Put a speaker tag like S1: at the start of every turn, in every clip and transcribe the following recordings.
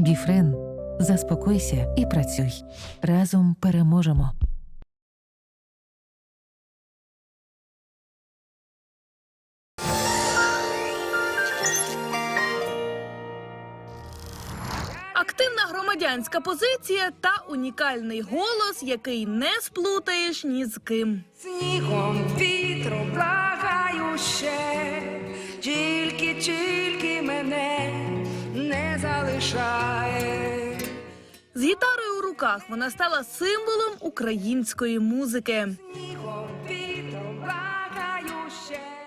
S1: Біфрен. Заспокойся і працюй. Разом переможемо.
S2: Активна громадянська позиція та унікальний голос, який не сплутаєш ні з ким.
S3: Снігом вітру благаю ще,
S2: З гітарою у руках вона стала символом української музики.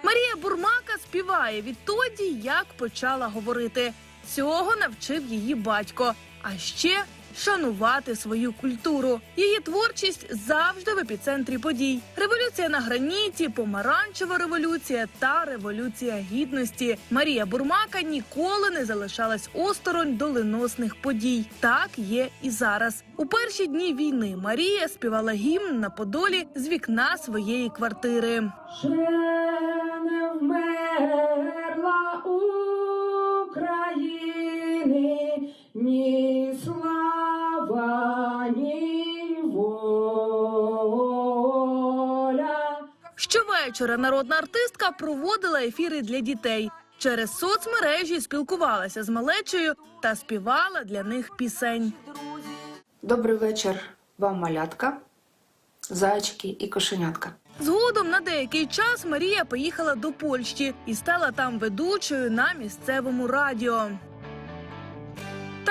S2: Марія Бурмака співає відтоді, як почала говорити. Цього навчив її батько. А ще шанувати свою культуру. Її творчість завжди в епіцентрі подій. Революція на граніті, помаранчева революція та революція гідності. Марія Бурмака ніколи не залишалась осторонь доленосних подій. Так є і зараз. У перші дні війни Марія співала гімн на Подолі з вікна своєї квартири.
S3: Не вмерла України ні
S2: Щовечора народна артистка проводила ефіри для дітей. Через соцмережі спілкувалася з малечею та співала для них пісень.
S4: Добрий вечір вам, малятка, зайчики і кошенятка.
S2: Згодом на деякий час Марія поїхала до Польщі і стала там ведучою на місцевому радіо.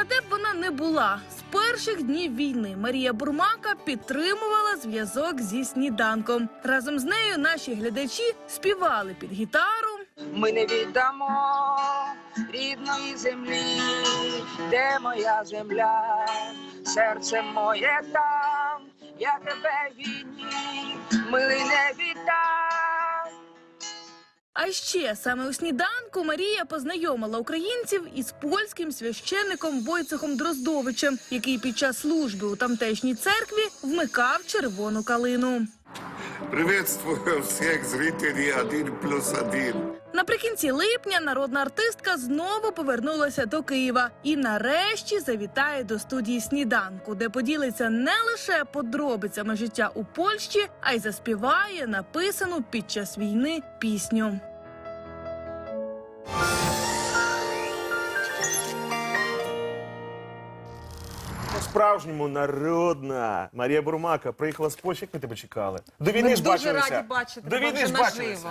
S2: Та де б вона не була, з перших днів війни Марія Бурмака підтримувала зв'язок зі сніданком. Разом з нею наші глядачі співали під гітару,
S5: Ми не віддамо рідної землі, де моя земля, серце моє там, я тебе війні, милий не віддам.
S2: А ще саме у сніданку Марія познайомила українців із польським священником Войцехом Дроздовичем, який під час служби у тамтешній церкві вмикав червону калину.
S6: Приветствую всіх зрителів «Один плюс один».
S2: Наприкінці липня народна артистка знову повернулася до Києва і нарешті завітає до студії сніданку, де поділиться не лише подробицями життя у Польщі, а й заспіває написану під час війни пісню.
S7: По-справжньому народна. Марія Бурмака приїхала з Польщі, як ми тебе чекали. До війни
S8: Ми
S7: ж
S8: дуже
S7: бачилися.
S8: раді бачити
S7: До
S8: тебе
S7: війни
S8: вже
S7: ж бачилися.
S9: Е,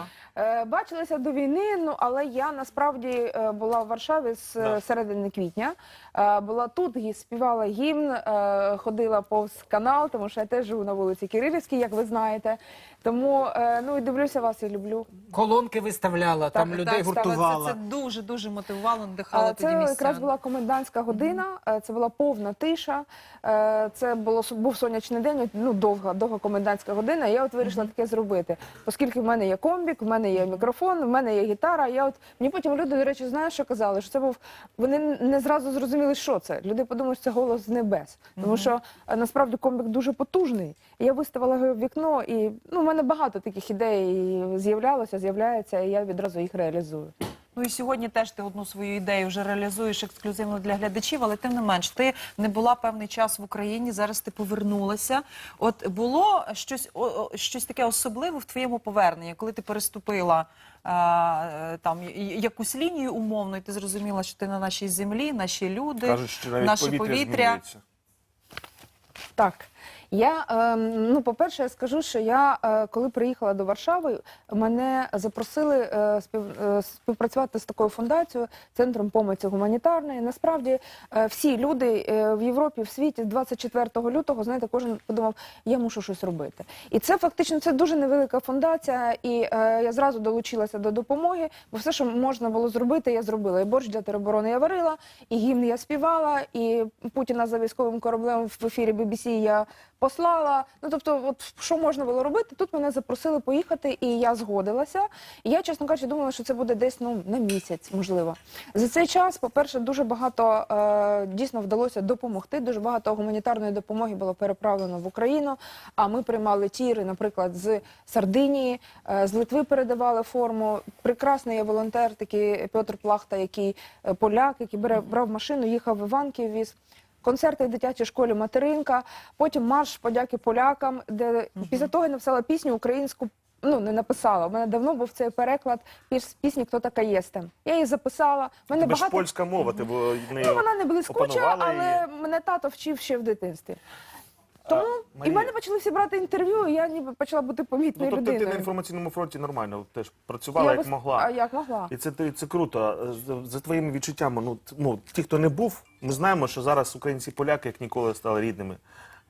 S9: Бачилися до війни, ну але я насправді е, була в Варшаві з е,
S7: Да.
S9: середини квітня. Е, Була тут, співала гімн, е, ходила повз канал, тому що я теж живу на вулиці Кирилівській, як ви знаєте. Тому е, ну і дивлюся вас і люблю.
S8: Колонки виставляла, там людей
S9: так,
S8: гуртувала.
S10: Це дуже дуже мотивувало, надихало
S9: Е,
S10: тоді
S9: Це якраз була комендантська година, е, це була повна тиша. е, Це було був сонячний день, ну довга, довга комендантська година. і Я от вирішила таке зробити, оскільки в мене є комбік, в мене є мікрофон, в мене є гітара. Я от мені потім люди, до речі, знаєш, що казали, що це був. Вони не зразу зрозуміли, що це. Люди подумали, що це голос з небес, тому що е, насправді комбік дуже потужний. Я виставила його в вікно, і ну в мене багато таких ідей з'являлося, з'являється, і я відразу їх реалізую.
S10: Ну і сьогодні теж ти одну свою ідею вже реалізуєш ексклюзивно для глядачів, але тим не менш, ти не була певний час в Україні. Зараз ти повернулася. От було щось о- о, щось таке особливе в твоєму поверненні, коли ти переступила а, там якусь лінію умовно, і ти зрозуміла, що ти на нашій землі, наші люди,
S7: Кажуть, що навіть
S10: наше
S7: повітря,
S10: повітря.
S9: Так. Я ем, ну, по-перше, я скажу, що я е, коли приїхала до Варшави, мене запросили е, е, співпрацювати з такою фундацією, центром помочі гуманітарної. Насправді всі люди в Європі, в світі 24 лютого, знаєте, кожен подумав, я мушу щось робити. І це фактично це дуже невелика фундація, і я зразу долучилася до допомоги, бо все, що можна було зробити, я зробила. І борщ для тероборони я варила, і гімн я співала, і Путіна за військовим кораблем в ефірі BBC я послала. Ну тобто, от що можна було робити? Тут мене запросили поїхати, і я згодилася. І я, чесно кажучи, думала, що це буде десь ну на місяць, можливо. За цей час, по-перше, дуже багато е, дійсно вдалося допомогти. Дуже багато гуманітарної допомоги було переправлено в Україну. А ми приймали тіри, наприклад, з Сардинії, е, з Литви передавали форму. Прекрасний є волонтер, такий Петр Плахта, який е, поляк, який бере брав машину, їхав в Іванків, віз. Концерти в дитячій школі Материнка, потім марш подяки полякам, де після того я написала пісню українську. Ну, не написала. У мене давно був цей переклад піс- пісні Хто така єстем. Я її записала. У мене
S7: Тебе ж
S9: багато
S7: польська мова, ти бо нею
S9: Ну, вона не блискуча,
S7: опанувала
S9: але мене тато вчив ще в дитинстві. Тому і в мене почали всі брати інтерв'ю, і я ніби почала бути
S7: Ну,
S9: помітною
S7: тобто ти на інформаційному фронті нормально теж працювала,
S9: Я
S7: як могла.
S9: А як могла?
S7: І це, це круто. За, за твоїми відчуттями, ну, ну, ті, хто не був, ми знаємо, що зараз українці поляки, як ніколи, стали рідними.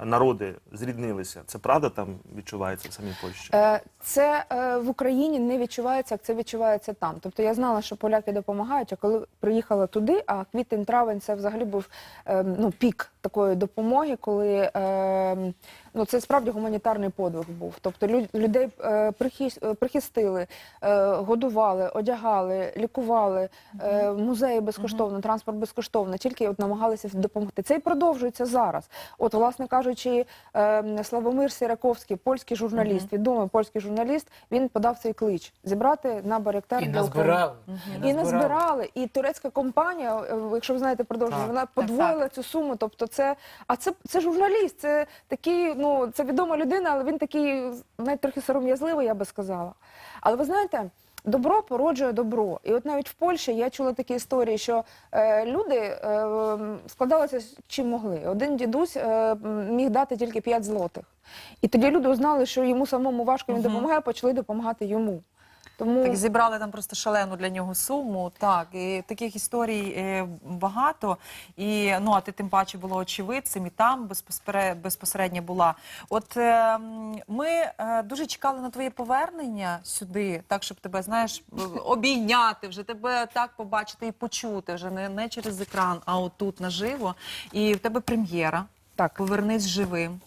S7: Народи зріднилися. Це правда там відчувається в самій Польщі?
S9: Е, Це е, в Україні не відчувається, як це відчувається там. Тобто я знала, що поляки допомагають, а коли приїхала туди, а квітень-травень це взагалі був е, ну, пік такої допомоги, коли е, ну, це справді гуманітарний подвиг був. Тобто лю- людей е, прихис- е, прихистили, е, годували, одягали, лікували, е, музеї безкоштовно, транспорт безкоштовно, тільки от намагалися допомогти. Це і продовжується зараз. От, власне кажучи, е, Славомир Сіраковський, польський журналіст, відомий польський журналіст, він подав цей клич зібрати на Баректар
S8: І назбирали.
S9: і не збирали. І турецька компанія, якщо ви знаєте продовження,
S8: Так.
S9: вона подвоїла цю суму. Тобто, це а це, це журналіст, це такий, ну це відома людина, але він такий навіть трохи сором'язливий, я би сказала. Але ви знаєте. Добро породжує добро, і от навіть в Польщі я чула такі історії, що е, люди е, складалися чим могли. Один дідусь е, міг дати тільки 5 злотих, і тоді люди узнали, що йому самому важко він допомагає, почали допомагати йому. Тому
S10: Так зібрали там просто шалену для нього суму. Так, і таких історій е, багато. І ну а ти тим паче була очевидцем, і там безпосере- безпосередньо була. От е, ми е, дуже чекали на твоє повернення сюди, так щоб тебе знаєш обійняти, вже тебе так побачити і почути, вже не, не через екран, а отут наживо. І в тебе прем'єра.
S9: Так.
S10: Повернись живим.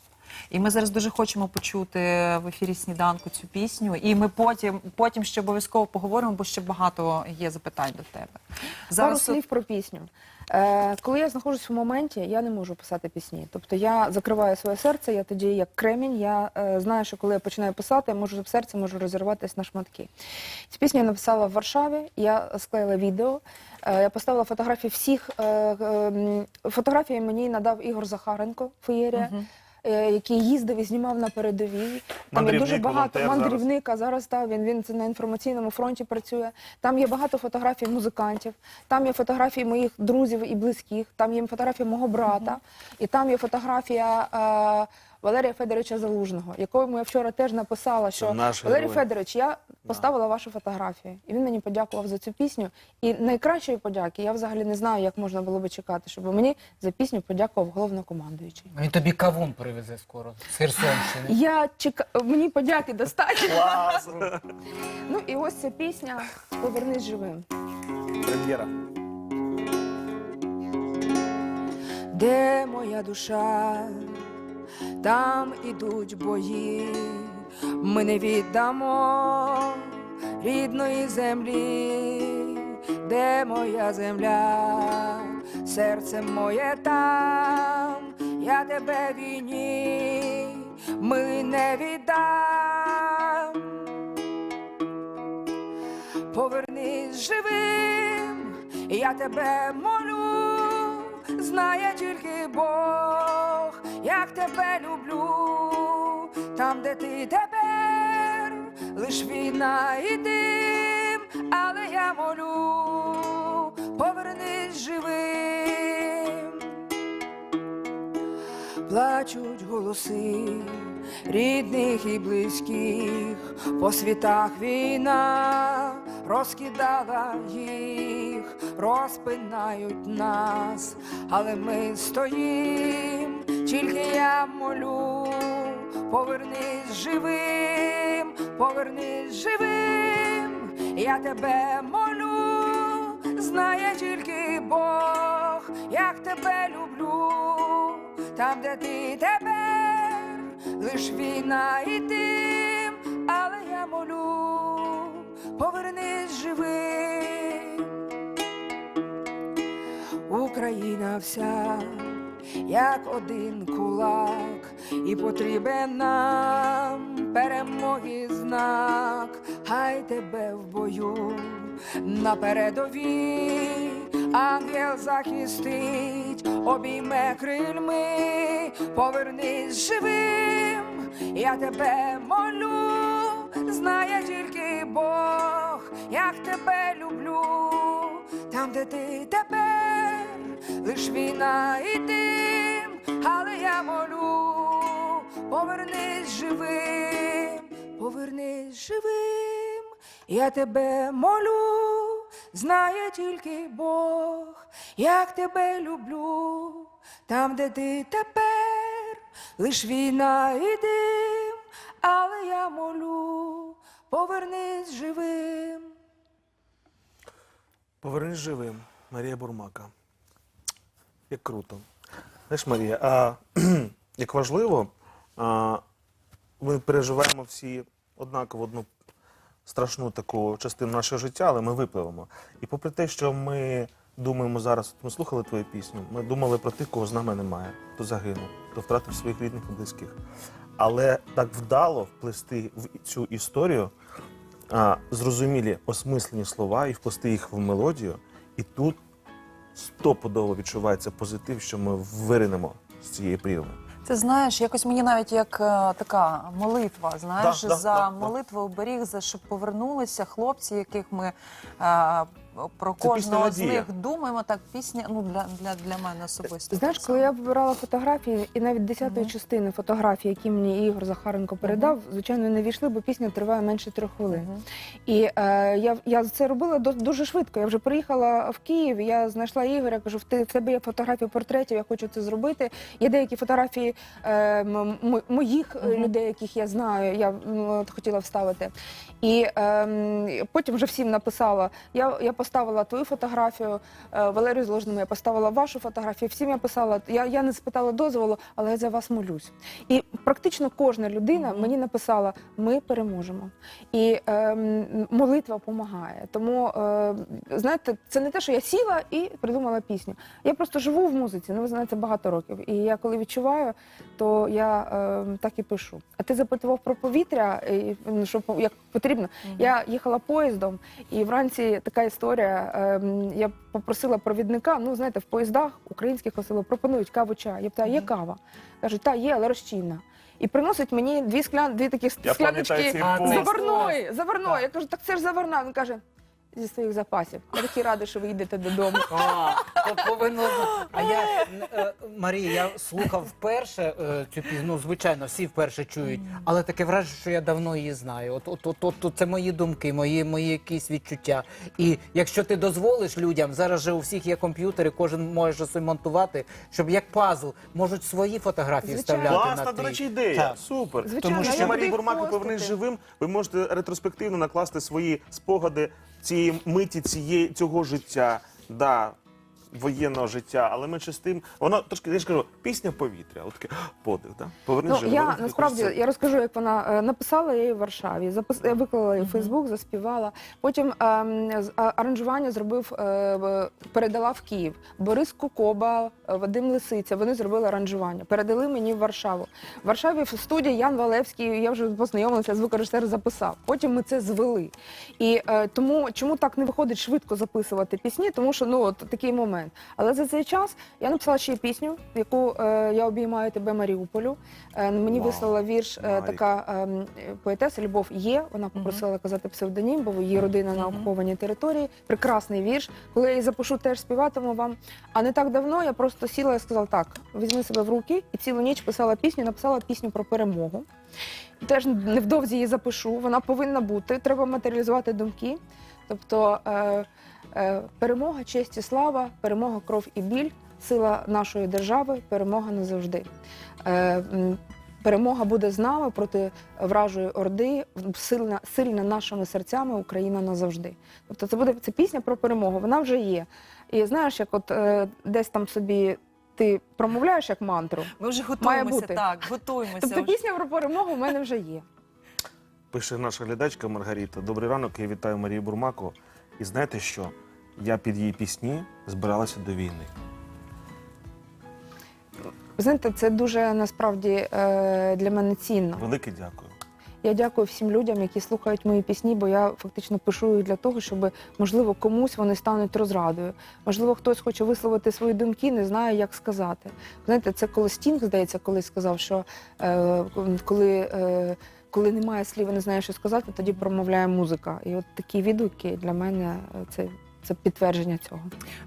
S10: І ми зараз дуже хочемо почути в ефірі сніданку цю пісню. І ми потім, потім ще обов'язково поговоримо, бо ще багато є запитань до тебе.
S9: Пару
S10: Зараз
S9: слів про пісню. Е, коли я знаходжусь в моменті, я не можу писати пісні. Тобто я закриваю своє серце, я тоді як кремінь. Я е, знаю, що коли я починаю писати, я можу в серці можу розірватися на шматки. Цю пісню я написала в Варшаві, я склеїла відео. е, Я поставила фотографії всіх. е, е, Фотографії мені надав Ігор Захаренко, феєрія. е, Який їздив і знімав на передовій. Там є дуже багато
S7: мандрівника. зараз.
S9: мандрівник, а зараз так, він, він це на інформаційному фронті працює. Там є багато фотографій музикантів, там є фотографії моїх друзів і близьких, там є фотографія мого брата, і там є фотографія е, Валерія Федоровича Залужного, якому я вчора теж написала, що
S7: наш
S9: Валерій
S7: герой.
S9: Федорович, я поставила вашу фотографію. І він мені подякував за цю пісню. І найкращої подяки я взагалі не знаю, як можна було би чекати, щоб мені за пісню подякував головнокомандуючий.
S8: Він тобі кавун привезе скоро з Херсонщини.
S9: Я чека... мені подяки достатньо.
S7: Клас!
S9: Ну і ось ця пісня Повернись живим.
S7: Прем'єра.
S4: Де моя душа, там ідуть бої, ми не віддамо рідної землі, де моя земля, серце моє там, я тебе війні, ми не віддам. Повернись живим, я тебе молю, знає тільки Бог, як тебе люблю, там, де ти тепер, лиш війна і дим, але я молю, повернись живим. Плачуть голоси рідних і близьких, по світах війна розкидала їх, розпинають нас, але ми стоїм, тільки я молю, повернись живим, повернись живим, я тебе молю, знає тільки Бог, як тебе люблю, там, де ти тепер, лиш війна і дим, але я молю, повернись живим. Україна вся, як один кулак, і потрібен нам перемоги знак, хай тебе в бою на передовій, ангел захистить, обійме крильми, повернись живим, я тебе молю, знає тільки Бог, як тебе люблю, там, де ти тепер, лиш війна і дим, але я молю, повернись живим, повернись живим, я тебе молю, знає тільки Бог, як тебе люблю, там, де ти тепер, лиш війна і дим, але я молю, повернись живим.
S7: Повернись живим, Марія Бурмака. Як круто. Знаєш, Марія, а, як важливо, а, ми переживаємо всі однаково одну страшну таку частину нашого життя, але ми випливемо. І попри те, що ми думаємо зараз, ми слухали твою пісню, ми думали про тих, кого з нами немає, хто загинув, хто втратив своїх рідних і близьких. Але так вдало вплести в цю історію зрозумілі осмислені слова і впусти їх в мелодію, і тут стопудово відчувається позитив, що ми виринемо з цієї прірви.
S10: Ти знаєш, якось мені навіть як е, така молитва, знаєш,
S7: Да, да,
S10: за
S7: да, да.
S10: молитву оберіг, за щоб повернулися хлопці, яких ми е, про
S7: Це
S10: кожного з них думаємо. Так, пісня ну для, для, для мене особисто.
S9: Знаєш, коли я вибирала фотографії, і навіть десятої
S10: Мгм.
S9: частини фотографій, які мені Ігор Захаренко передав, звичайно, не війшли, бо пісня триває менше трьох хвилин.
S10: Мгм.
S9: І е, я, я це робила дуже швидко. Я вже приїхала в Київ, я знайшла Ігоря, кажу, в, ти, в тебе є фотографії портретів, я хочу це зробити. Є деякі фотографії е, моїх
S10: Мгм.
S9: людей, яких я знаю, я хотіла вставити. І е, потім вже всім написала. Я, я поставила твою фотографію, е, Валерію Зложному, я поставила вашу фотографію. Всім я писала. Я, я не спитала дозволу, але я за вас молюсь. І практично кожна людина мені написала: ми переможемо. І е, молитва допомагає. Тому е, знаєте, це не те, що я сіла і придумала пісню. Я просто живу в музиці. Ну ви знаєте, багато років. І я коли відчуваю, то я е, так і пишу. А ти запитував про повітря, і, ну, що як потрібно.
S10: Мгм.
S9: Я їхала поїздом, і вранці така історія. Е, м, я попросила провідника. Ну знаєте, в поїздах українських особливо пропонують каву чай. Я питаю, є кава? Кажуть, та є, але розчинна. І приносить мені дві склян, дві такі
S7: Я
S9: скляночки
S7: цей
S8: А,
S9: заварної. Заварної. Я кажу, так це ж заварна. Він каже, зі своїх запасів. Я такий радий, що ви йдете додому.
S8: А, то повинно. А я е, Марія, я слухав вперше е, цю пісню. Ну, звичайно, всі вперше чують, але таке враження, що я давно її знаю. От, от, от, от, от це мої думки, мої, мої якісь відчуття. І якщо ти дозволиш людям, зараз же у всіх є комп'ютери, кожен може собі монтувати, щоб як пазл можуть свої фотографії
S9: Звичайно.
S8: вставляти
S7: Класна,
S8: на
S7: до
S8: твій.
S7: речі, ідея.
S8: Так.
S7: Супер.
S9: Звичайно,
S7: Тому що
S9: я
S7: Марії
S9: буду їх
S7: Бурмаки
S9: постити.
S7: повернись живим. Ви можете ретроспективно накласти свої спогади цієї миті, цієї цього життя. Да. Воєнного життя, але менше з тим, воно трошки я ж кажу, пісня повітря, от таке подих, да? Повернись
S9: Ну, я насправді я розкажу, як вона е, написала я її в Варшаві. Запис... Я виклала її в Фейсбук, заспівала. Потім з- а- аранжування зробив, е, передала в Київ. Борис Кукоба, е, Вадим Лисиця. Вони зробили аранжування. Передали мені в Варшаву. В Варшаві в студії Ян Валевський. Я вже познайомилася, звукорежисер записав. Потім ми це звели. І е, тому чому так не виходить швидко записувати пісні? Тому що ну от такий момент. Але за цей час я написала ще й пісню, яку е, я обіймаю тебе Маріуполю. Е, мені
S7: Вау.
S9: вислала вірш е, така е, поетеса Любов є. Вона попросила казати псевдонім, бо її родина на окупованій території. Прекрасний вірш. Коли я її запишу, теж співатиму вам. А не так давно я просто сіла і сказала: так, візьми себе в руки і цілу ніч писала пісню, написала пісню про перемогу. Теж невдовзі її запишу. Вона повинна бути. Треба матеріалізувати думки. Тобто е, перемога, честь і слава, перемога, кров і біль, сила нашої держави, перемога назавжди. Е, перемога буде з нами проти вражої орди, сильна, сильна нашими серцями Україна назавжди. Тобто це буде це пісня про перемогу. Вона вже є. І знаєш, як от е, десь там собі ти промовляєш як мантру.
S10: Ми вже
S9: Має
S10: готуємося,
S9: бути.
S10: так, готуємося.
S9: Тобто
S10: вже.
S9: пісня про перемогу в мене вже є.
S7: Пише наша глядачка Маргарита. Добрий ранок, я вітаю Марію Бурмаку. І знаєте що? Я під її пісні збиралася до війни.
S9: Знаєте, це дуже насправді е, для мене цінно.
S7: Велике дякую.
S9: Я дякую всім людям, які слухають мої пісні, бо я фактично пишу їх для того, щоб можливо комусь вони стануть розрадою. Можливо, хтось хоче висловити свої думки, не знає, як сказати. Знаєте, це коли Стінг, здається, колись сказав, що е, коли. Е, коли немає слів і не знаєш, що сказати, тоді промовляє музика. І от такі відгуки для мене е, це, це підтвердження цього.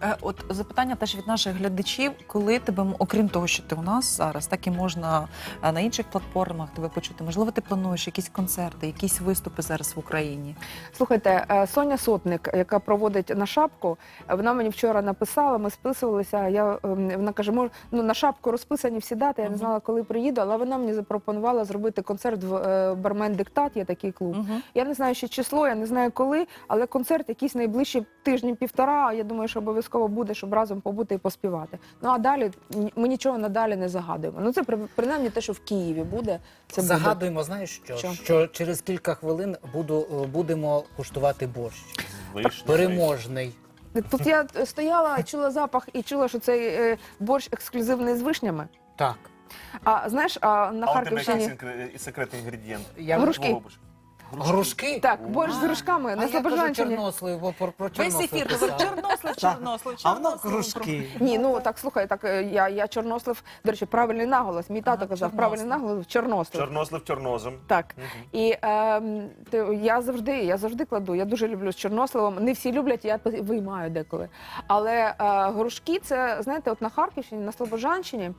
S10: Е, От запитання теж від наших глядачів, коли тебе, окрім того, що ти у нас зараз, так і можна е, на інших платформах тебе почути. Можливо, ти плануєш якісь концерти, якісь виступи зараз в Україні.
S9: Слухайте, е, Соня Сотник, яка проводить на шапку, е, вона мені вчора написала, ми списувалися. Я ем, вона каже, мож, ну на шапку розписані всі дати. Я не знала, коли приїду, але вона мені запропонувала зробити концерт в Бармен Диктат. Є такий клуб.
S10: Угу.
S9: Я не знаю ще число, я не знаю коли, але концерт якийсь найближчі тижні півтора. Я думаю, що обов'язково буде, щоб разом побути і поспівати. Ну а далі ми нічого надалі не загадуємо. Ну це при- принаймні те, що в Києві буде. Це буде.
S8: Загадуємо, знаєш що?
S9: Що?
S8: Що через кілька хвилин буду, е, будемо куштувати борщ.
S7: Вийшло.
S8: Переможний.
S9: Тут я стояла, чула запах і чула, що цей е, борщ ексклюзивний з вишнями.
S8: Так.
S9: А знаєш, а на
S7: А у тебе який секретний інгредієнт?
S8: Я
S9: Грушки.
S8: Грушки?
S9: так, борщ з грушками
S8: А
S9: на
S8: я кажу
S9: Слобожанщині.
S8: чорнослив, бо про, про
S10: Весь
S8: чорнослив
S10: ефір говорив чорнослив, чорнослив,
S8: А воно
S10: чорнослив.
S8: грушки.
S9: Ні, ну так слухай, так е, я, я чорнослив. До речі, правильний наголос. Мій тато казав,
S10: чорнослив.
S9: правильний наголос чорнослив.
S7: Чорнослив чорнозом.
S9: Так. І е, то я завжди, я завжди кладу. Я дуже люблю з чорносливом. Не всі люблять, я виймаю деколи. Але е, грушки, це знаєте, от на Харківщині, на Слобожанщині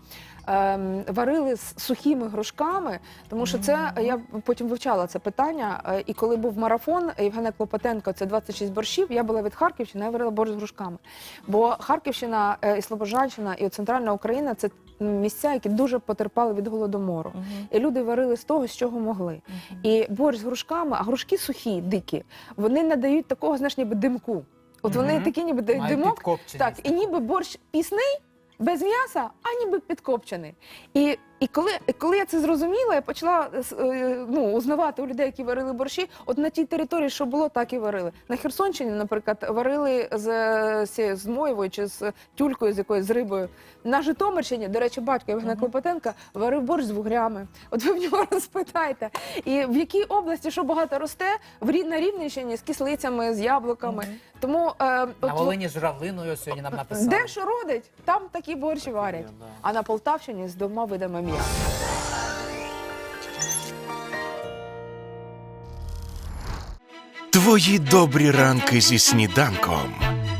S9: е, варили з сухими грушками, тому що це я потім вивчала це питання. Е, І коли був марафон Євгена Клопотенко, це 26 борщів. Я була від Харківщини, я варила борщ з грушками. Бо Харківщина е, і Слобожанщина, і центральна Україна це місця, які дуже потерпали від голодомору.
S10: Мгм.
S9: І люди варили з того, з чого могли. І борщ з грушками, а грушки сухі, дикі, вони надають такого, знаєш, ніби димку. От вони
S8: Мгм.
S9: такі, ніби
S8: Має
S9: димок. Так, і ніби борщ пісний, без м'яса, а ніби підкопчений. І, і коли, коли я це зрозуміла, я почала е, е, ну, узнавати у людей, які варили борщі, от на тій території, що було, так і варили. На Херсонщині, наприклад, варили з, з, з моєвою чи з тюлькою, з якоюсь з рибою. На Житомирщині, до речі, батько Євгена Клопотенка варив борщ з вугрями. От ви в нього розпитайте. І в якій області що багато росте? В Рі- на Рівненщині з кислицями, з яблуками. Тому е,
S8: На Волині з журавлиною сьогодні нам написали.
S9: де що родить, там такі борщі варять.
S7: Да.
S9: А на Полтавщині з двома видами м'яса.
S11: Твої добрі ранки зі сніданком.